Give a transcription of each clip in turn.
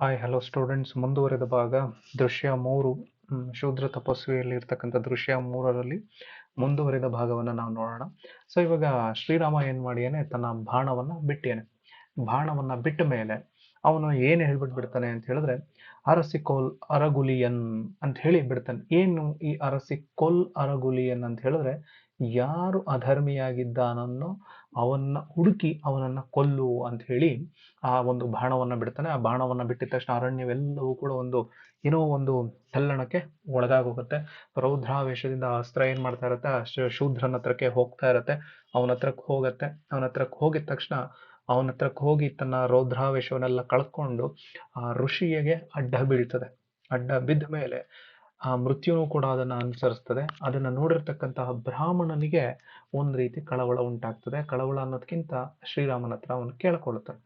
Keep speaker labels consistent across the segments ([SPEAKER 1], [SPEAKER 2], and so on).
[SPEAKER 1] Hi hello students ಮುಂದುವರೆದ ಭಾಗ ದೃಶ್ಯ ಮೂರು ಶೂದ್ರ ತಪಸ್ವಿಯಲ್ಲಿ ಇರ್ತಕ್ಕಂಥ ದೃಶ್ಯ ಮೂರರಲ್ಲಿ ಮುಂದುವರೆದ ಭಾಗವನ್ನು ನಾವು ನೋಡೋಣ. ಸೊ ಇವಾಗ ಶ್ರೀರಾಮ ಏನು ಮಾಡಿಯಾನೆ? ತನ್ನ ಬಾಣವನ್ನು ಬಿಟ್ಟಿಯಾನೆ. ಬಾಣವನ್ನು ಬಿಟ್ಟ ಮೇಲೆ ಅವನು ಏನು ಹೇಳ್ಬಿಟ್ಟು ಬಿಡ್ತಾನೆ ಅಂತ ಹೇಳಿದ್ರೆ, ಅರಸಿಕೋಲ್ ಅರಗುಲಿಯನ್ ಅಂತ ಹೇಳಿ ಬಿಡ್ತಾನೆ. ಏನು ಈ ಅರಸಿಕೋಲ್ ಅರಗುಲಿಯನ್ ಅಂತ ಹೇಳಿದ್ರೆ ಯಾರು ಅಧರ್ಮಿಯಾಗಿದ್ದಾನನ್ನೋ ಅವನ್ನ ಹುಡುಕಿ ಅವನನ್ನ ಕೊಲ್ಲು ಅಂತ ಹೇಳಿ ಆ ಒಂದು ಬಾಣವನ್ನ ಬಿಡ್ತಾನೆ. ಆ ಬಾಣವನ್ನ ಬಿಟ್ಟಿದ ತಕ್ಷಣ ಅರಣ್ಯವೆಲ್ಲವೂ ಕೂಡ ಒಂದು ಏನೋ ಒಂದು ತಲ್ಲಣಕ್ಕೆ ಒಳಗಾಗೋಗುತ್ತೆ. ರೌದ್ರಾವೇಶದಿಂದ ಅಸ್ತ್ರ ಏನ್ ಮಾಡ್ತಾ ಇರುತ್ತೆ? ಆ ಶೂದ್ರನ ಹತ್ರಕ್ಕೆ ಹೋಗ್ತಾ ಇರತ್ತೆ. ಅವನ ಹತ್ರಕ್ಕೆ ಹೋಗತ್ತೆ. ಅವನ ಹತ್ರಕ್ಕೆ ಹೋಗಿದ ತಕ್ಷಣ ಅವನ ಹತ್ರಕ್ಕೆ ಹೋಗಿ ತನ್ನ ರೌದ್ರಾವೇಶವನ್ನೆಲ್ಲ ಕಳ್ಕೊಂಡು ಆ ಋಷಿಯಗೆ ಅಡ್ಡ ಬೀಳ್ತದೆ. ಅಡ್ಡ ಬಿದ್ದ ಮೇಲೆ ಆ ಮೃತ್ಯುನು ಕೂಡ ಅದನ್ನ ಅನುಸರಿಸ್ತದೆ. ಅದನ್ನ ನೋಡಿರ್ತಕ್ಕಂತಹ ಬ್ರಾಹ್ಮಣನಿಗೆ ಒಂದು ರೀತಿ ಕಳವಳ ಉಂಟಾಗ್ತದೆ. ಕಳವಳ ಅನ್ನೋದಕ್ಕಿಂತ ಶ್ರೀರಾಮನ ಹತ್ರ ಅವನು ಕೇಳ್ಕೊಳ್ತಾನೆ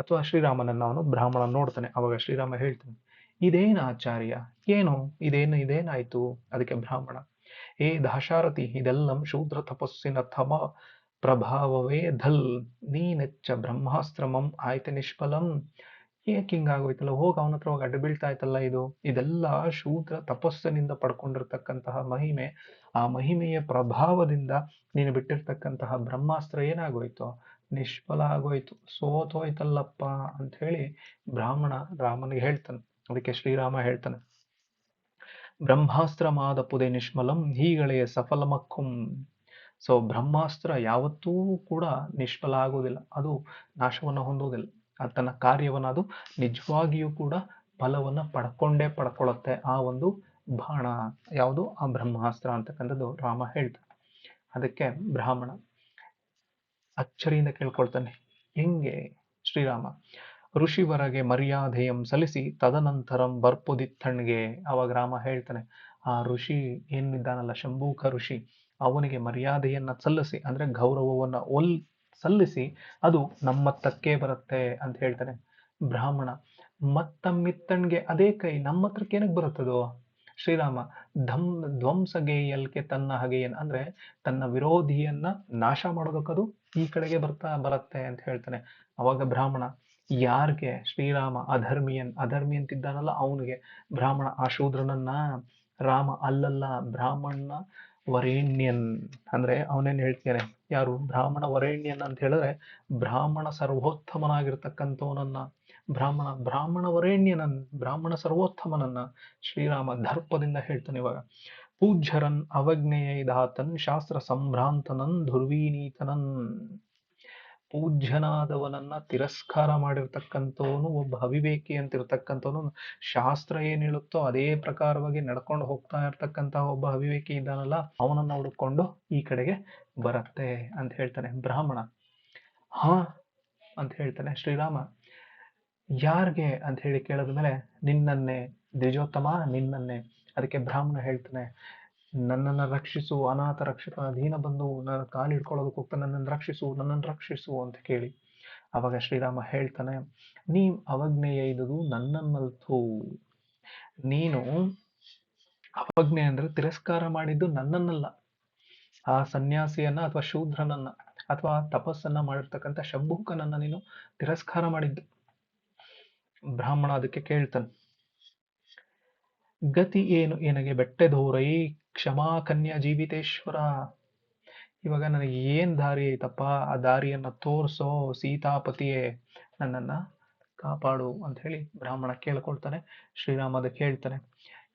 [SPEAKER 1] ಅಥವಾ ಶ್ರೀರಾಮನನ್ನ ಅವನು ಬ್ರಾಹ್ಮಣ ನೋಡ್ತಾನೆ. ಅವಾಗ ಶ್ರೀರಾಮ ಹೇಳ್ತಾನೆ, ಇದೇನು ಆಚಾರ್ಯ? ಏನು? ಇದೇನು, ಇದೇನಾಯ್ತು? ಅದಕ್ಕೆ ಬ್ರಾಹ್ಮಣ, ಏ ದಾಶಾರಥಿ, ಇದೆಲ್ಲಂ ಶೂದ್ರ ತಪಸ್ಸಿನ ತಮ ಪ್ರಭಾವವೇ ಧಲ್. ನೀನೆಚ್ಚ ಬ್ರಹ್ಮಾಸ್ತ್ರಮಂ ಆಯ್ತ ನಿಷ್ಫಲಂ. ಏಕ್ ಹಿಂಗಾಗೋಯ್ತಲ್ಲ ಹೋಗ ಅವನ ಹತ್ರ ಹೋಗಿ ಅಡ್ಡ ಇದು. ಇದೆಲ್ಲ ಶೂದ್ರ ತಪಸ್ಸಿನಿಂದ ಪಡ್ಕೊಂಡಿರ್ತಕ್ಕಂತಹ ಮಹಿಮೆ. ಆ ಮಹಿಮೆಯ ಪ್ರಭಾವದಿಂದ ನೀನು ಬಿಟ್ಟಿರ್ತಕ್ಕಂತಹ ಬ್ರಹ್ಮಾಸ್ತ್ರ ಏನಾಗೋಯ್ತು? ನಿಷ್ಫಲ ಆಗೋಯ್ತು. ಸೋತೋಯ್ತಲ್ಲಪ್ಪ ಅಂತ ಹೇಳಿ ಬ್ರಾಹ್ಮಣ ರಾಮನಿಗೆ ಹೇಳ್ತಾನೆ. ಅದಕ್ಕೆ ಶ್ರೀರಾಮ ಹೇಳ್ತಾನೆ. ಬ್ರಹ್ಮಾಸ್ತ್ರ ಮಾದಪುದೆ ನಿಷ್ಮಲಂ ಹೀಗಳೆಯ ಸಫಲಮಕ್ಕುಂ. ಸೊ ಬ್ರಹ್ಮಾಸ್ತ್ರ ಯಾವತ್ತೂ ಕೂಡ ನಿಷ್ಫಲ ಆಗೋದಿಲ್ಲ. ಅದು ನಾಶವನ್ನು ಹೊಂದುವುದಿಲ್ಲ ಅದು ತನ್ನ ಕಾರ್ಯವನ್ನು ಅದು ನಿಜವಾಗಿಯೂ ಕೂಡ ಫಲವನ್ನು ಪಡ್ಕೊಂಡೇ ಪಡ್ಕೊಳ್ಳುತ್ತೆ ಆ ಒಂದು ಬಾಣ, ಯಾವುದು? ಆ ಬ್ರಹ್ಮಾಸ್ತ್ರ ಅಂತಕ್ಕಂಥದ್ದು ರಾಮ ಹೇಳ್ತಾನೆ ಅದಕ್ಕೆ ಬ್ರಾಹ್ಮಣ ಅಚ್ಚರಿಯಿಂದ ಕೇಳ್ಕೊಳ್ತಾನೆ, ಹೆಂಗೆ ಶ್ರೀರಾಮ? ಋಷಿವರಗೆ ಮರ್ಯಾದೆಯಂ ಸಲ್ಲಿಸಿ ತದನಂತರಂ ಬರ್ಪುದಿತ್ತಣ್ಗೆ. ಅವಾಗ ರಾಮ ಹೇಳ್ತಾನೆ, ಆ ಋಷಿ ಏನಿದ್ದಾನಲ್ಲ, ಶಂಭೂಕ ಋಷಿ, ಅವನಿಗೆ ಮರ್ಯಾದೆಯನ್ನ ಸಲ್ಲಿಸಿ, ಅಂದ್ರೆ ಗೌರವವನ್ನ ಒಲ್ ಸಲ್ಲಿಸಿ ಅದು ನಮ್ಮತ್ತಕ್ಕೆ ಬರುತ್ತೆ ಅಂತ ಹೇಳ್ತಾನೆ ಬ್ರಾಹ್ಮಣ. ಮತ್ತಮ್ಮಿತ್ತಣ್ಗೆ ಅದೇ ಕೈ ನಮ್ಮ ಹತ್ರಕ್ಕೆ ಏನಕ್ಕೆ ಬರುತ್ತದೋ? ಶ್ರೀರಾಮ, ಧಮ್ ಧ್ವಂಸಗೇಯಲ್ಕೆ ತನ್ನ ಹಗೆಯನ್, ಅಂದ್ರೆ ತನ್ನ ವಿರೋಧಿಯನ್ನ ನಾಶ ಮಾಡೋದಕ್ಕದು ಈ ಕಡೆಗೆ ಬರ್ತಾ ಬರುತ್ತೆ ಅಂತ ಹೇಳ್ತಾನೆ. ಅವಾಗ ಬ್ರಾಹ್ಮಣ, ಯಾರ್ಗೆ? ಶ್ರೀರಾಮ, ಅಧರ್ಮಿಯನ್. ಅಧರ್ಮಿ ಅಂತಿದ್ದಾನಲ್ಲ ಅವನಿಗೆ. ಬ್ರಾಹ್ಮಣ ಆ ಶೂದ್ರನನ್ನ ರಾಮ, ಅಲ್ಲಲ್ಲ ಬ್ರಾಹ್ಮಣ ವರೇಣ್ಯನ್ ಅಂದ್ರೆ ಅವನೇನ್ ಹೇಳ್ತೇನೆ, ಯಾರು ಬ್ರಾಹ್ಮಣ ವರೇಣ್ಯನ್ ಅಂತ ಹೇಳಿದ್ರೆ ಬ್ರಾಹ್ಮಣ ಸರ್ವೋತ್ತಮನಾಗಿರ್ತಕ್ಕಂಥವನನ್ನ. ಬ್ರಾಹ್ಮಣ ಬ್ರಾಹ್ಮಣ ವರೇಣ್ಯನನ್, ಬ್ರಾಹ್ಮಣ ಸರ್ವೋತ್ತಮನನ್ನ ಶ್ರೀರಾಮ ದರ್ಪದಿಂದ ಹೇಳ್ತಾನೆ ಇವಾಗ. ಪೂಜ್ಯರನ್ ಅವಜ್ಞೆಯ ಇದಾತನ್ ಶಾಸ್ತ್ರ ಸಂಭ್ರಾಂತನನ್ ದುರ್ವೀನೀತನನ್. ಪೂಜ್ಯನಾದವನನ್ನ ತಿರಸ್ಕಾರ ಮಾಡಿರ್ತಕ್ಕಂಥವನು ಒಬ್ಬ ಅವಿವೇಕಿ ಅಂತ ಇರ್ತಕ್ಕಂಥವನು ಶಾಸ್ತ್ರ ಏನ್ ಹೇಳುತ್ತೋ ಅದೇ ಪ್ರಕಾರವಾಗಿ ನಡ್ಕೊಂಡು ಹೋಗ್ತಾ ಇರ್ತಕ್ಕಂತಹ ಒಬ್ಬ ಅವಿವೇಕಿ ಇದ್ದಾನಲ್ಲ, ಅವನನ್ನ ಹುಡುಕೊಂಡು ಈ ಕಡೆಗೆ ಬರತ್ತೆ ಅಂತ ಹೇಳ್ತಾನೆ ಬ್ರಾಹ್ಮಣ. ಹಾ ಅಂತ ಹೇಳ್ತಾನೆ ಶ್ರೀರಾಮ. ಯಾರ್ಗೆ ಅಂತ ಹೇಳಿ ಕೇಳಿದ್ಮೇಲೆ, ನಿನ್ನನ್ನೇ, ದ್ವಿಜೋತ್ತಮ ನಿನ್ನನ್ನೇ. ಅದಕ್ಕೆ ಬ್ರಾಹ್ಮಣ ಹೇಳ್ತಾನೆ ನನ್ನನ್ನು ರಕ್ಷಿಸು, ಅನಾಥ ರಕ್ಷಕ ಅಧೀನ ಬಂದು ನನ್ನ ಕಾಲು ಹಿಡ್ಕೊಳ್ಳೋದಕ್ಕೆ ಹೋಗ್ತಾನೆ ನನ್ನನ್ನು ರಕ್ಷಿಸು ನನ್ನನ್ನು ರಕ್ಷಿಸು ಅಂತ ಕೇಳಿ ಅವಾಗ ಶ್ರೀರಾಮ ಹೇಳ್ತಾನೆ ನೀ ಅವಜ್ಞೆಯ ಇದುದು ನನ್ನನ್ನಲ್ತು. ನೀನು ಅವಜ್ಞೆ ಅಂದ್ರೆ ತಿರಸ್ಕಾರ ಮಾಡಿದ್ದು ನನ್ನನ್ನಲ್ಲ. ಆ ಸನ್ಯಾಸಿಯನ್ನ ಅಥವಾ ಶೂದ್ರನನ್ನ ಅಥವಾ ತಪಸ್ಸನ್ನ ಮಾಡಿರ್ತಕ್ಕಂಥ ಶಂಭುಕನನ್ನ ನೀನು ತಿರಸ್ಕಾರ ಮಾಡಿದ್ದು. ಬ್ರಾಹ್ಮಣ ಅದಕ್ಕೆ ಕೇಳ್ತಾನೆ, ಗತಿ ಏನು? ಏನಗೆ ಬೆಟ್ಟೆದೋರೈ ಕ್ಷಮಾ ಕನ್ಯಾ ಜೀವಿತೇಶ್ವರ. ಇವಾಗ ನನಗೆ ಏನು ದಾರಿ ಐತಪ್ಪ, ಆ ದಾರಿಯನ್ನು ತೋರಿಸೋ ಸೀತಾಪತಿಯೇ ನನ್ನನ್ನ ಕಾಪಾಡು ಅಂತ ಹೇಳಿ ಬ್ರಾಹ್ಮಣ ಕೇಳ್ಕೊಳ್ತಾನೆ, ಶ್ರೀರಾಮ ಅದಕ್ಕೆ ಹೇಳ್ತಾನೆ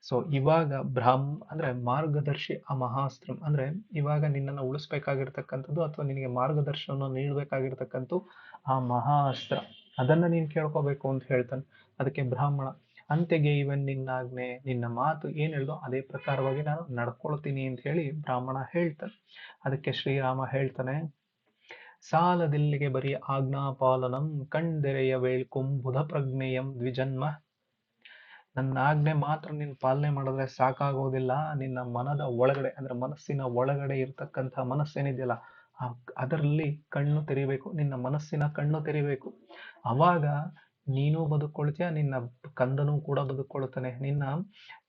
[SPEAKER 1] ಸೊ ಇವಾಗ ಬ್ರಾಹ್ಮ ಅಂದ್ರೆ ಮಾರ್ಗದರ್ಶಿ, ಆ ಮಹಾಸ್ತ್ರಂ ಅಂದ್ರೆ ಇವಾಗ ನಿನ್ನನ್ನು ಉಳಿಸ್ಬೇಕಾಗಿರ್ತಕ್ಕಂಥದ್ದು ಅಥವಾ ನಿನಗೆ ಮಾರ್ಗದರ್ಶನವನ್ನು ನೀಡಬೇಕಾಗಿರ್ತಕ್ಕಂಥ ಆ ಮಹಾಸ್ತ್ರ. ಅದನ್ನ ನೀನು ಕೇಳ್ಕೋಬೇಕು ಅಂತ ಹೇಳ್ತಾನೆ. ಅದಕ್ಕೆ ಬ್ರಾಹ್ಮಣ ಅಂತೆಗೆ ಇವನ್ ನಿನ್ನಾಜ್ಞೆ, ನಿನ್ನ ಮಾತು ಏನ್ ಹೇಳ್ದೋ ಅದೇ ಪ್ರಕಾರವಾಗಿ ನಾನು ನಡ್ಕೊಳ್ತೀನಿ ಅಂತ ಹೇಳಿ ಬ್ರಾಹ್ಮಣ ಹೇಳ್ತಾನೆ. ಅದಕ್ಕೆ ಶ್ರೀರಾಮ ಹೇಳ್ತಾನೆ, ಸಾಲದಿಲ್ಲಿಗೆ ಬರೀ ಆಜ್ಞಾಪಾಲನಂ, ಕಂಡೆರೆಯ ವೇಳ್ಕುಂ ಬುಧ ಪ್ರಜ್ಞೆಯಂ ದ್ವಿಜನ್ಮ. ನನ್ನ ಆಜ್ಞೆ ಮಾತ್ರ ನೀನು ಪಾಲನೆ ಮಾಡಿದ್ರೆ ಸಾಕಾಗೋದಿಲ್ಲ. ನಿನ್ನ ಮನದ ಒಳಗಡೆ, ಅಂದ್ರೆ ಮನಸ್ಸಿನ ಒಳಗಡೆ ಇರ್ತಕ್ಕಂಥ ಮನಸ್ಸೇನಿದೆಯಲ್ಲ ಅದರಲ್ಲಿ ಕಣ್ಣು ತೆರಿಬೇಕು. ನಿನ್ನ ಮನಸ್ಸಿನ ಕಣ್ಣು ತೆರಿಬೇಕು. ಅವಾಗ ನೀನು ಬದುಕೊಳ್ತೀಯ ನಿನ್ನ ಕಂದನೂ ಕೂಡ ಬದುಕೊಳ್ತಾನೆ ನಿನ್ನ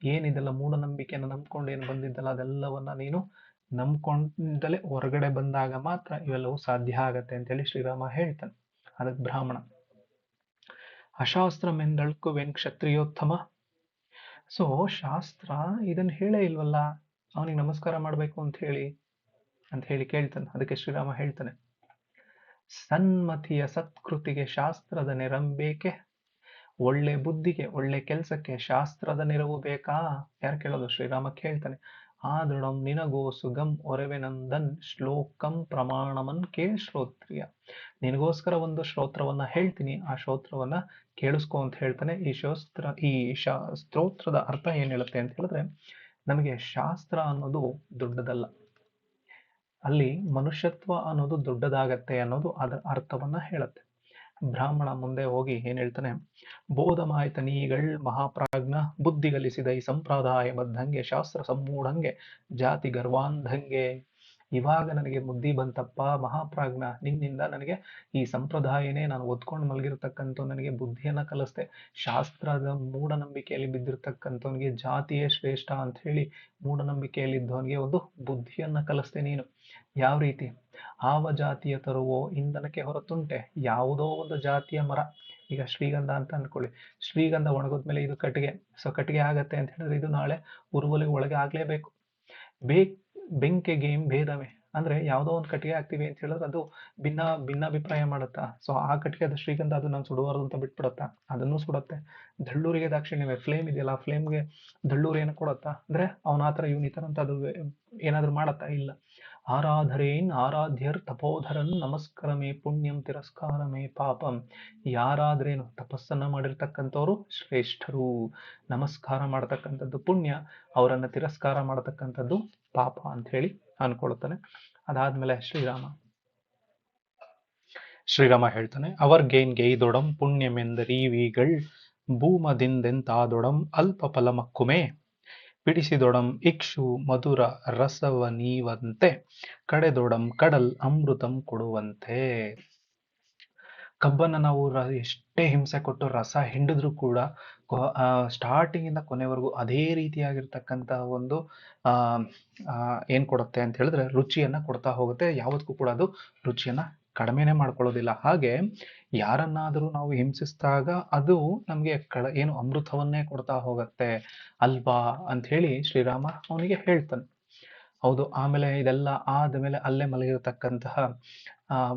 [SPEAKER 1] ಏನಿದೆಲ್ಲ ಮೂಢನಂಬಿಕೆಯನ್ನು ನಂಬ್ಕೊಂಡು ಏನು ಬಂದಿದ್ದಲ್ಲ ಅದೆಲ್ಲವನ್ನ ನೀನು ನಂಬ್ಕೊಂಡಲೇ ಹೊರಗಡೆ ಬಂದಾಗ ಮಾತ್ರ ಇವೆಲ್ಲವೂ ಸಾಧ್ಯ ಆಗತ್ತೆ ಅಂತೇಳಿ ಶ್ರೀರಾಮ ಹೇಳ್ತಾನೆ. ಅದಕ್ಕೆ ಬ್ರಾಹ್ಮಣ ಅಶಾಸ್ತ್ರಮೆಂದಳ್ಕುವೆನ್ ಕ್ಷತ್ರಿಯೋತ್ತಮ. ಸೊ ಶಾಸ್ತ್ರ ಇದನ್ನ ಹೇಳೇ ಇಲ್ವಲ್ಲ? ಅವನಿಗೆ ನಮಸ್ಕಾರ ಮಾಡಬೇಕು ಅಂತ ಹೇಳಿ ಅಂತ ಹೇಳಿ ಕೇಳ್ತಾನೆ. ಅದಕ್ಕೆ ಶ್ರೀರಾಮ ಹೇಳ್ತಾನೆ. ಸನ್ಮತಿಯ ಸತ್ಕೃತಿಗೆ ಶಾಸ್ತ್ರದ ನೆರಂಬೇಕೆ ಒಳ್ಳೆ ಬುದ್ಧಿಗೆ, ಒಳ್ಳೆ ಕೆಲಸಕ್ಕೆ ಶಾಸ್ತ್ರದ ನೆರವು ಬೇಕಾ? ಯಾರು ಕೇಳೋದು? ಶ್ರೀರಾಮ ಕೇಳ್ತಾನೆ. ಆದೃಢಂ ನಿನಗೋ ಸುಗಂ ಒರೆವೆನಂದನ್ ಶ್ಲೋಕಂ ಪ್ರಮಾಣಮನ್ ಕೇ ಶ್ರೋತ್ರಿಯ. ನಿನಗೋಸ್ಕರ ಒಂದು ಶ್ರೋತ್ರವನ್ನ ಹೇಳ್ತೀನಿ. ಆ ಶ್ರೋತ್ರವನ್ನ ಕೇಳಿಸ್ಕೊ ಅಂತ ಹೇಳ್ತಾನೆ. ಈ ಶೋಸ್ತ್ರ, ಈ ಶಾ, ಸ್ತೋತ್ರದ ಅರ್ಥ ಏನ್ ಹೇಳುತ್ತೆ ಅಂತ ಹೇಳಿದ್ರೆ, ನಮಗೆ ಶಾಸ್ತ್ರ ಅನ್ನೋದು ದೊಡ್ಡದಲ್ಲ. ಅಲ್ಲಿ ಮನುಷ್ಯತ್ವ ಅನ್ನೋದು ದೊಡ್ಡದಾಗತ್ತೆ ಅನ್ನೋದು ಅದರ ಅರ್ಥವನ್ನ ಹೇಳುತ್ತೆ. ಬ್ರಾಹ್ಮಣ ಮುಂದೆ ಹೋಗಿ ಏನ್ ಹೇಳ್ತಾನೆ? ಬೋಧಮಾಯ್ತನೀಗಳ್ ಮಹಾಪ್ರಾಜ್ಞ, ಬುದ್ಧಿಗಲಿಸಿದ ಈ ಸಂಪ್ರದಾಯ ಬದ್ಧಂಗೆ ಶಾಸ್ತ್ರ ಸಮ್ಮೂಢಂಗೆ, ಜಾತಿ ಗರ್ವಾಂಧಂಗೆ ಇವಾಗ ನನಗೆ ಬುದ್ಧಿ ಬಂತಪ್ಪ, ಮಹಾಪ್ರಾಜ್ಞ, ನಿನ್ನಿಂದ ನನಗೆ ಈ ಸಂಪ್ರದಾಯನೇ ನಾನು ಒದ್ಕೊಂಡು ಮಲಗಿರ್ತಕ್ಕಂಥ ನನಗೆ ಬುದ್ಧಿಯನ್ನ ಕಲಿಸ್ದೆ. ಶಾಸ್ತ್ರದ ಮೂಢನಂಬಿಕೆಯಲ್ಲಿ ಬಿದ್ದಿರ್ತಕ್ಕಂಥವನಿಗೆ ಜಾತಿಯೇ ಶ್ರೇಷ್ಠ ಅಂತ ಹೇಳಿ ಮೂಢನಂಬಿಕೆಯಲ್ಲಿ ಇದ್ದವನಿಗೆ ಒಂದು ಬುದ್ಧಿಯನ್ನ ಕಲಿಸ್ದೆ ನೀನು. ಯಾವ ರೀತಿ? ಆವ ಜಾತಿಯ ತರುವೋ ಇಂಧನಕ್ಕೆ ಹೊರತುಂಟೆ, ಯಾವುದೋ ಒಂದು ಜಾತಿಯ ಮರ. ಈಗ ಶ್ರೀಗಂಧ ಅಂತ ಅನ್ಕೊಳ್ಳಿ ಶ್ರೀಗಂಧ ಒಣಗೋದ್ಮೇಲೆ ಇದು ಕಟ್ಟಿಗೆ. ಸೊ ಕಟ್ಟಿಗೆ ಆಗತ್ತೆ ಅಂತ ಹೇಳಿದ್ರೆ ಇದು ನಾಳೆ ಉರುವಲಿಗೆ ಒಳಗೆ ಆಗ್ಲೇಬೇಕು. ಬೇಕ್ ಬೆಂಕಿಗೆ ಭೇದವೇ? ಅಂದ್ರೆ ಯಾವುದೋ ಒಂದು ಕಟ್ಟಿಗೆ ಹಾಕ್ತೀವಿ ಅಂತ ಹೇಳಿದ್ರೆ ಅದು ಭಿನ್ನ, ಭಿನ್ನಾಭಿಪ್ರಾಯ ಮಾಡುತ್ತಾ? ಸೊ ಆ ಕಟ್ಟಿಗೆ ಅದು ಶ್ರೀಗಂಧ ಅದು ನಾನು ಸುಡಬಾರ್ದು ಅಂತ ಬಿಟ್ಬಿಡುತ್ತಾ? ಅದನ್ನು ಸುಡುತ್ತೆ. ದಳ್ಳೂರಿಗೆ ದಾಕ್ಷಿಣ್ಯವೇ ಫ್ಲೇಮ್ ಇದೆಯಲ್ಲ, ಆ ಫ್ಲೇಮ್ಗೆ ದಳ್ಳೂರು ಏನು ಕೊಡುತ್ತಾ? ಅಂದ್ರೆ ಅವನ ಆತರ ಇವನ್ ಈ ತರ ಅಂತ ಅದು ಏನಾದ್ರು ಮಾಡುತ್ತಾ? ಇಲ್ಲ. ಆರಾಧರೇನ್ ಆರಾಧ್ಯರ್ ತಪೋಧರನ್ ನಮಸ್ಕರಮೇ ಪುಣ್ಯಂ ತಿರಸ್ಕಾರಮೇ ಪಾಪಂ. ಯಾರಾದ್ರೇನು ತಪಸ್ಸನ್ನ ಮಾಡಿರ್ತಕ್ಕಂಥವ್ರು ಶ್ರೇಷ್ಠರು. ನಮಸ್ಕಾರ ಮಾಡತಕ್ಕಂಥದ್ದು ಪುಣ್ಯ, ಅವರನ್ನ ತಿರಸ್ಕಾರ ಮಾಡತಕ್ಕಂಥದ್ದು ಪಾಪ ಅಂತ ಹೇಳಿ ಅನ್ಕೊಳ್ತಾನೆ. ಅದಾದ್ಮೇಲೆ ಶ್ರೀರಾಮ. ಶ್ರೀರಾಮ ಹೇಳ್ತಾನೆ, ಅವರ್ಗೇನ್ ಗೈದೊಡಂ ಪುಣ್ಯಮೆಂದರೀವಿಗಳ್ ಭೂಮದಿಂದೆಂತಾದೊಡಂ ಅಲ್ಪ ಫಲಮಕ್ಕುಮೆ ಬಿಡಿಸಿದೊಡಂ ಇಕ್ಷು ಮಧುರ ರಸವ ನೀವಂತೆ ಕಡೆದೊಡಂ ಕಡಲ್ ಅಮೃತಂ ಕೊಡುವಂತೆ. ಕಬ್ಬನ್ನ ನಾವು ಎಷ್ಟೇ ಹಿಂಸೆ ಕೊಟ್ಟು ರಸ ಹಿಂಡಿದ್ರು ಕೂಡ ಸ್ಟಾರ್ಟಿಂಗ್ ಇಂದ ಕೊನೆವರೆಗೂ ಅದೇ ರೀತಿಯಾಗಿರ್ತಕ್ಕಂತ ಒಂದು ಏನ್ ಕೊಡುತ್ತೆ ಅಂತ ಹೇಳಿದ್ರೆ ರುಚಿಯನ್ನ ಕೊಡ್ತಾ ಹೋಗುತ್ತೆ. ಯಾವತ್ತಿಗೂ ಕೂಡ ಅದು ರುಚಿಯನ್ನ ಕಡಿಮೆನೆ ಮಾಡ್ಕೊಳ್ಳೋದಿಲ್ಲ. ಹಾಗೆ ಯಾರನ್ನಾದರೂ ನಾವು ಹಿಂಸಿಸಿದಾಗ ಅದು ನಮಗೆ ಕಡ ಏನು ಅಮೃತವನ್ನೇ ಕೊಡ್ತಾ ಹೋಗತ್ತೆ ಅಲ್ವಾ ಅಂತ ಹೇಳಿ ಶ್ರೀರಾಮ ಅವನಿಗೆ ಹೇಳ್ತಾನೆ. ಹೌದು, ಆಮೇಲೆ ಇದೆಲ್ಲ ಆದ್ಮೇಲೆ ಅಲ್ಲೇ ಮಲಗಿರತಕ್ಕಂತಹ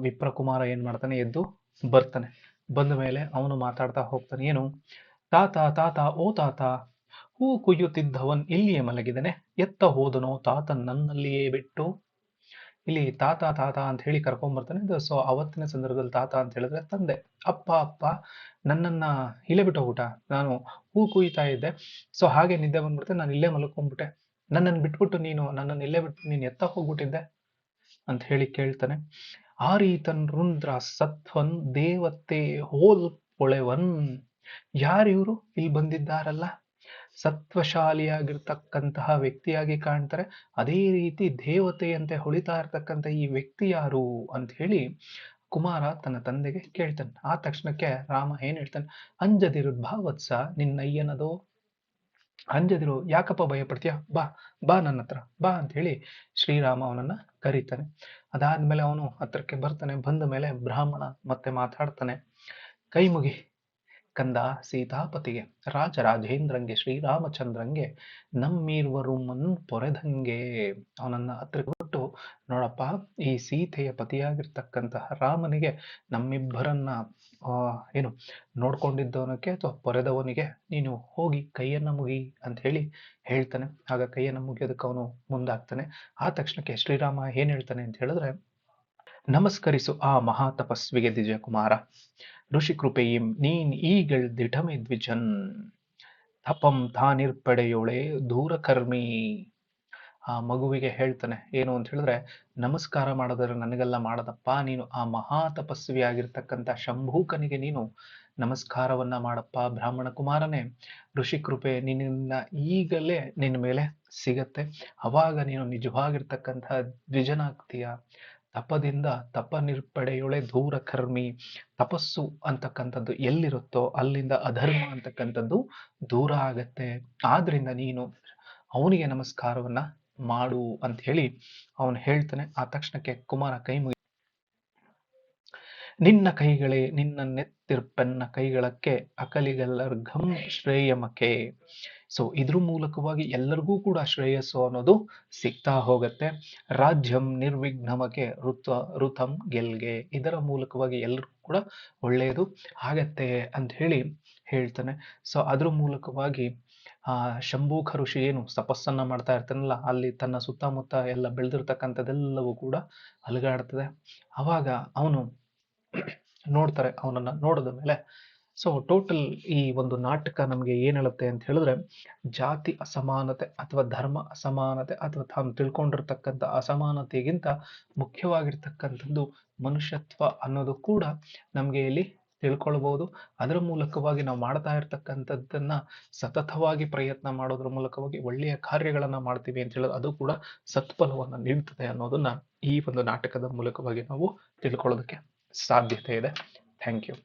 [SPEAKER 1] ವಿಪ್ರಕುಮಾರ ಏನ್ ಮಾಡ್ತಾನೆ, ಎದ್ದು ಬರ್ತಾನೆ. ಬಂದ ಮೇಲೆ ಅವನು ಮಾತಾಡ್ತಾ ಹೋಗ್ತಾನೆ, ಏನು? ತಾತ ತಾತ, ಓ ತಾತ, ಹೂ ಕುಯ್ಯುತ್ತಿದ್ದವನ್ ಇಲ್ಲಿಯೇ ಮಲಗಿದನೆ. ಎತ್ತ ಹೋದನೋ ತಾತ ನನ್ನಲ್ಲಿಯೇ ಬಿಟ್ಟು ಇಲ್ಲಿ ತಾತ ತಾತ ಅಂತ ಹೇಳಿ ಕರ್ಕೊಂಬರ್ತಾನೆ ಸೊ ಅವತ್ತಿನ ಸಂದರ್ಭದಲ್ಲಿ ತಾತ ಅಂತ ಹೇಳಿದ್ರೆ, ತಂದೆ, ಅಪ್ಪ ಅಪ್ಪ, ನನ್ನನ್ನ ಇಲ್ಲೇ ಬಿಟ್ಟು ಹೋಗ್ಬಿಟ್ಟ. ನಾನು ಹೂ ಕುಯ್ತಾ ಇದ್ದೆ. ಸೊ ಹಾಗೆ ನಿದ್ದೆ ಬಂದ್ಬಿಡ್ತೆ ನಾನು ಇಲ್ಲೇ ಮಲ್ಕೊಂಡ್ಬಿಟ್ಟೆ ನನ್ನನ್ನು ಬಿಟ್ಬಿಟ್ಟು ನೀನು, ನನ್ನನ್ನು ಇಲ್ಲೇ ಬಿಟ್ಟು ನೀನು ಎತ್ತ ಹೋಗ್ಬಿಟ್ಟಿದ್ದೆ ಅಂತ ಹೇಳಿ ಕೇಳ್ತಾನೆ. ಆರೀತನ್ ರುಂದ್ರ ಸತ್ವನ್ ದೇವತೆ ಹೋಲ್ ಪೊಳೆವನ್. ಯಾರಿವರು ಇಲ್ಲಿ ಬಂದಿದ್ದಾರಲ್ಲ. ಸತ್ವಶಾಲಿಯಾಗಿರ್ತಕ್ಕಂತಹ ವ್ಯಕ್ತಿಯಾಗಿ ಕಾಣ್ತಾರೆ. ಅದೇ ರೀತಿ ದೇವತೆಯಂತೆ ಹೊಳಿತಾ ಇರ್ತಕ್ಕಂಥ ಈ ವ್ಯಕ್ತಿ ಯಾರು ಅಂತ ಹೇಳಿ ಕುಮಾರ ತನ್ನ ತಂದೆಗೆ ಕೇಳ್ತಾನೆ. ಆ ತಕ್ಷಣಕ್ಕೆ ರಾಮ ಏನ್ ಹೇಳ್ತಾನೆ ಅಂಜದಿರು ಭಾವತ್ಸ ನಿನ್ನಯ್ಯನದೋ. ಅಂಜದಿರು, ಯಾಕಪ್ಪ ಭಯ ಪಡ್ತೀಯ ಬಾ ಬಾ ನನ್ನ ಹತ್ರ, ಬಾ ಅಂತ ಹೇಳಿ ಶ್ರೀರಾಮ ಅವನನ್ನ ಕರೀತಾನೆ. ಅದಾದ್ಮೇಲೆ ಅವನು ಹತ್ರಕ್ಕೆ ಬರ್ತಾನೆ, ಬಂದ ಮೇಲೆ ಬ್ರಾಹ್ಮಣ ಮತ್ತೆ ಮಾತಾಡ್ತಾನೆ. ಕೈ ಮುಗಿ. ಕಂದ ಸೀತಾಪತಿಗೆ ರಾಜರಾಜೇಂದ್ರಂಗೆ ಶ್ರೀರಾಮಚಂದ್ರಂಗೆ ನಮ್ಮೀರ್ವರುಮನ್ ಪೊರೆದಂಗೆ. ಅವನನ್ನ ಹತ್ರಕ್ಕೆ ಕೊಟ್ಟು, ನೋಡಪ್ಪ, ಈ ಸೀತೆಯ ಪತಿಯಾಗಿರ್ತಕ್ಕಂತಹ ರಾಮನಿಗೆ ನಮ್ಮಿಬ್ಬರನ್ನ ಏನು, ನೋಡ್ಕೊಂಡಿದ್ದವನಕ್ಕೆ ಅಥವಾ ಪೊರೆದವನಿಗೆ ನೀನು ಹೋಗಿ ಕೈಯನ್ನ ಮುಗಿ ಅಂತ ಹೇಳಿ ಹೇಳ್ತಾನೆ. ಆಗ ಕೈಯನ್ನ ಮುಗಿಯೋದಕ್ಕೆ ಅವನು ಮುಂದಾಗ್ತಾನೆ. ಆ ತಕ್ಷಣಕ್ಕೆ ಶ್ರೀರಾಮ ಏನ್ ಹೇಳ್ತಾನೆ ಅಂತ ಹೇಳಿದ್ರೆ ನಮಸ್ಕರಿಸು ಆ ಮಹಾ ತಪಸ್ವಿಗೆ ಕುಮಾರ ಋಷಿ ಕೃಪೆಯಿಂ ನೀನ್ ಈಗಳ್ ದಿಢಮೆ ದ್ವಿಜನ್ ತಪಂ ತಾನಿರ್ಪಡೆಯೋಳೆ ದೂರಕರ್ಮಿ. ಆ ಮಗುವಿಗೆ ಹೇಳ್ತಾನೆ, ಏನು ಅಂತ ಹೇಳಿದ್ರೆ, ನಮಸ್ಕಾರ ಮಾಡೋದ್ರೆ ನನಗೆಲ್ಲ ಮಾಡದಪ್ಪ, ನೀನು ಆ ಮಹಾ ತಪಸ್ವಿ ಆಗಿರ್ತಕ್ಕಂಥ ಶಂಭೂಕನಿಗೆ ನೀನು ನಮಸ್ಕಾರವನ್ನ ಮಾಡಪ್ಪ, ಬ್ರಾಹ್ಮಣ ಕುಮಾರನೇ. ಋಷಿ ಕೃಪೆ ನಿನ್ನ ಈಗಲೇ ನಿನ್ನ ಮೇಲೆ ಸಿಗತ್ತೆ. ಅವಾಗ ನೀನು ನಿಜವಾಗಿರ್ತಕ್ಕಂಥ ದ್ವಿಜನಾಗ್ತೀಯ. ತಪದಿಂದ ತಪ ನಿರ್ಪಡೆಯೊಳೆ ದೂರ ಕರ್ಮಿ. ತಪಸ್ಸು ಅಂತಕ್ಕಂಥದ್ದು ಎಲ್ಲಿರುತ್ತೋ ಅಲ್ಲಿಂದ ಅಧರ್ಮ ಅಂತಕ್ಕಂಥದ್ದು ದೂರ ಆಗತ್ತೆ. ಆದ್ರಿಂದ ನೀನು ಅವನಿಗೆ ನಮಸ್ಕಾರವನ್ನ ಮಾಡು ಅಂತ ಹೇಳಿ ಅವನು ಹೇಳ್ತಾನೆ. ಆ ತಕ್ಷಣಕ್ಕೆ ಕುಮಾರ ಕೈ ಮುಗಿ ನಿನ್ನ ಕೈಗಳೇ ನಿನ್ನ ನೆತ್ತಿರ್ಪನ್ನ ಕೈಗಳಕ್ಕೆ ಅಕಲಿಗಲ್ಲರ್ಘಂ ಶ್ರೇಯಮಕೆ. ಸೊ ಇದ್ರ ಮೂಲಕವಾಗಿ ಎಲ್ಲರಿಗೂ ಕೂಡ ಶ್ರೇಯಸ್ಸು ಅನ್ನೋದು ಸಿಗ್ತಾ ಹೋಗುತ್ತೆ. ರಾಜ್ಯಂ ನಿರ್ವಿಘ್ನಮಕ್ಕೆ ಋತ ಋತಂ ಗೆಲ್ಗೆ. ಇದರ ಮೂಲಕವಾಗಿ ಎಲ್ಲರಿಗೂ ಕೂಡ ಒಳ್ಳೆಯದು ಆಗತ್ತೆ ಅಂತ ಹೇಳಿ ಹೇಳ್ತಾನೆ. ಸೊ ಅದ್ರ ಮೂಲಕವಾಗಿ, ಆ ಶಂಭೂಖ ಋಷಿ ಏನು ತಪಸ್ಸನ್ನ ಮಾಡ್ತಾ ಇರ್ತಾನಲ್ಲ, ಅಲ್ಲಿ ತನ್ನ ಸುತ್ತಮುತ್ತ ಎಲ್ಲ ಬೆಳೆದಿರ್ತಕ್ಕಂಥದ್ದೆಲ್ಲವೂ ಕೂಡ ಅಲುಗಾಡ್ತದೆ. ಅವಾಗ ಅವನು ನೋಡ್ತಾರೆ, ಅವನನ್ನ ನೋಡಿದ ಮೇಲೆ ಸೊ ಟೋಟಲ್ ಈ ಒಂದು ನಾಟಕ ನಮಗೆ ಏನು ಹೇಳುತ್ತೆ ಅಂತ ಹೇಳಿದ್ರೆ, ಜಾತಿ ಅಸಮಾನತೆ ಅಥವಾ ಧರ್ಮ ಅಸಮಾನತೆ ಅಥವಾ ತಾನು ತಿಳ್ಕೊಂಡಿರ್ತಕ್ಕಂಥ ಅಸಮಾನತೆಗಿಂತ ಮುಖ್ಯವಾಗಿರ್ತಕ್ಕಂಥದ್ದು ಮನುಷ್ಯತ್ವ ಅನ್ನೋದು ಕೂಡ ನಮಗೆ ಇಲ್ಲಿ ತಿಳ್ಕೊಳ್ಬಹುದು ಅದರ ಮೂಲಕವಾಗಿ ನಾವು ಮಾಡ್ತಾ ಇರ್ತಕ್ಕಂಥದ್ದನ್ನ ಸತತವಾಗಿ ಪ್ರಯತ್ನ ಮಾಡೋದ್ರ ಮೂಲಕವಾಗಿ ಒಳ್ಳೆಯ ಕಾರ್ಯಗಳನ್ನ ಮಾಡ್ತೀವಿ ಅಂತ ಹೇಳೋದು ಅದು ಕೂಡ ಸತ್ಫಲವನ್ನು ನೀಡ್ತದೆ ಅನ್ನೋದನ್ನ ಈ ಒಂದು ನಾಟಕದ ಮೂಲಕವಾಗಿ ನಾವು ತಿಳ್ಕೊಳ್ಳೋದಕ್ಕೆ ಸಾಧ್ಯತೆ ಇದೆ. Thank you